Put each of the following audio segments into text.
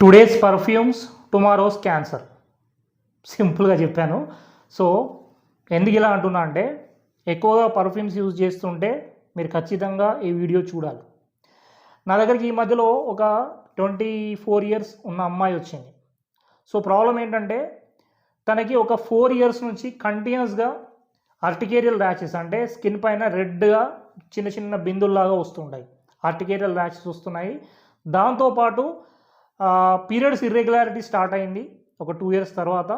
Today's perfumes tomorrow's cancer సింపుల్గా చెప్పాను. So ఎందుకు ఇలా అంటున్నా అంటే ఎక్కువగా పర్ఫ్యూమ్స్ యూజ్ చేస్తుంటే మీరు ఖచ్చితంగా ఈ వీడియో చూడాలి. నా దగ్గరికి ఈ మధ్యలో ఒక ట్వంటీ ఫోర్ ఇయర్స్ ఉన్న అమ్మాయి వచ్చింది. సో ప్రాబ్లం ఏంటంటే తనకి ఒక ఫోర్ ఇయర్స్ నుంచి కంటిన్యూస్గా ఆర్టికేరియల్ ర్యాషెస్ అంటే స్కిన్ పైన రెడ్గా చిన్న చిన్న బిందుల్లాగా వస్తుంటాయి. ఆర్టికేరియల్ ర్యాషెస్ వస్తున్నాయి. దాంతోపాటు పీరియడ్స్ ఇర్రెగ్యులారిటీ స్టార్ట్ అయింది ఒక టూ ఇయర్స్ తర్వాత.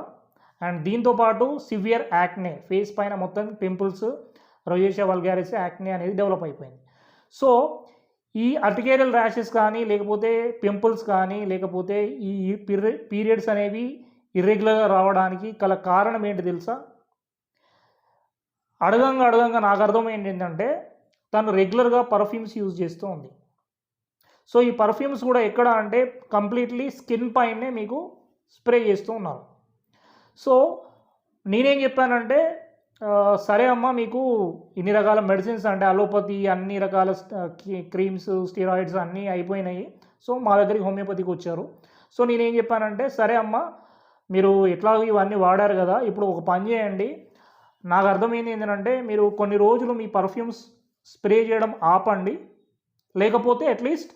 అండ్ దీంతోపాటు సివియర్ యాక్నే ఫేస్ పైన మొత్తం పింపుల్స్ రొయేషియా వల్గారిస్ యాక్నే అనేది డెవలప్ అయిపోయింది. సో ఈ అర్టికేరియల్ ర్యాషెస్ కానీ లేకపోతే పింపుల్స్ కానీ లేకపోతే ఈ పీరియడ్స్ అనేవి ఇర్రెగ్యులర్గా రావడానికి గల కారణం ఏంటి తెలుసా? అడగంగా అడగంగా నాకు అర్థం ఏంటంటే తను రెగ్యులర్గా పర్ఫ్యూమ్స్ యూజ్ చేస్తూ ఉంది. సో ఈ పర్ఫ్యూమ్స్ కూడా ఎక్కడ అంటే కంప్లీట్లీ స్కిన్ పైనే మీకు స్ప్రే చేస్తూ ఉన్నారు. సో నేనేం చెప్పానంటే సరే అమ్మా మీకు ఇన్ని రకాల మెడిసిన్స్ అంటే అలోపతి అన్ని రకాల క్రీమ్స్ స్టీరాయిడ్స్ అన్నీ అయిపోయినాయి. సో మా దగ్గరికి హోమియోపతికి వచ్చారు. సో నేనేం చెప్పానంటే సరే అమ్మా మీరు ఎట్లా ఇవన్నీ వాడారు కదా ఇప్పుడు ఒక పని చేయండి. నాకు అర్థమైంది ఏంటంటే మీరు కొన్ని రోజులు మీ పర్ఫ్యూమ్స్ స్ప్రే చేయడం ఆపండి. లేకపోతే అట్లీస్ట్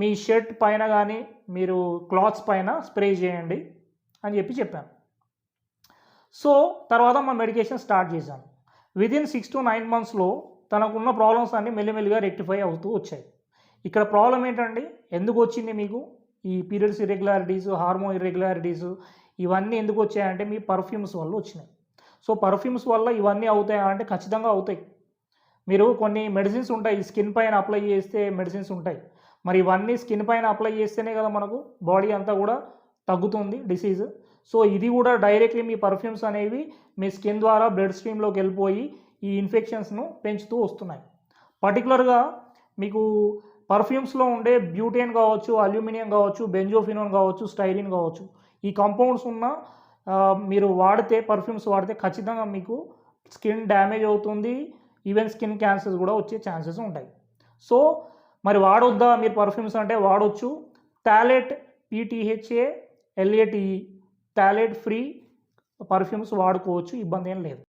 మీ షర్ట్ పైన కానీ మీరు క్లాత్స్ పైన స్ప్రే చేయండి అని చెప్పి చెప్పాను. సో తర్వాత మా మెడికేషన్ స్టార్ట్ చేశాను విదిన్ సిక్స్ టు నైన్ మంత్స్లో తనకున్న ప్రాబ్లమ్స్ అన్నీ మెల్లిమెల్లిగా రెక్టిఫై అవుతూ వచ్చాయి. ఇక్కడ ప్రాబ్లం ఏంటండి ఎందుకు వచ్చింది మీకు? ఈ పీరియడ్స్ ఇర్రెగ్యులారిటీస్ హార్మోన్ ఇర్రెగ్యులారిటీస్ ఇవన్నీ ఎందుకు వచ్చాయంటే మీ పర్ఫ్యూమ్స్ వల్ల వచ్చినాయి. సో పర్ఫ్యూమ్స్ వల్ల ఇవన్నీ అవుతాయా అంటే ఖచ్చితంగా అవుతాయి. మీరు కొన్ని మెడిసిన్స్ ఉంటాయి. స్కిన్ పైన అప్లై చేస్తే మెడిసిన్స్ ఉంటాయి. మరి ఇవన్నీ స్కిన్ పైన అప్లై చేస్తేనే కదా మనకు బాడీ అంతా కూడా తగ్గుతుంది డిసీజ్. సో ఇది కూడా డైరెక్ట్లీ మీ పర్ఫ్యూమ్స్ అనేవి మీ స్కిన్ ద్వారా బ్లడ్ స్ట్రీమ్లోకి వెళ్ళిపోయి ఈ ఇన్ఫెక్షన్స్ను పెంచుతూ వస్తున్నాయి. పర్టికులర్గా మీకు పర్ఫ్యూమ్స్లో ఉండే బ్యూటేన్ కావచ్చు అల్యూమినియం కావచ్చు బెంజోఫినోన్ కావచ్చు స్టైరిన్ కావచ్చు ఈ కాంపౌండ్స్ ఉన్న మీరు వాడితే పర్ఫ్యూమ్స్ వాడితే ఖచ్చితంగా మీకు స్కిన్ డ్యామేజ్ అవుతుంది. ఈవెన్ స్కిన్ క్యాన్సర్స్ కూడా వచ్చే ఛాన్సెస్ ఉంటాయి. సో మరి వాడొద్దా? మీరు పర్ఫ్యూమ్స్ అంటే వాడొచ్చు. టాలెట్ పీటీహెచ్ఏ ఎల్ఏటిఈ టాలెట్ ఫ్రీ పర్ఫ్యూమ్స్ వాడుకోవచ్చు. ఇబ్బంది ఏం లేదు.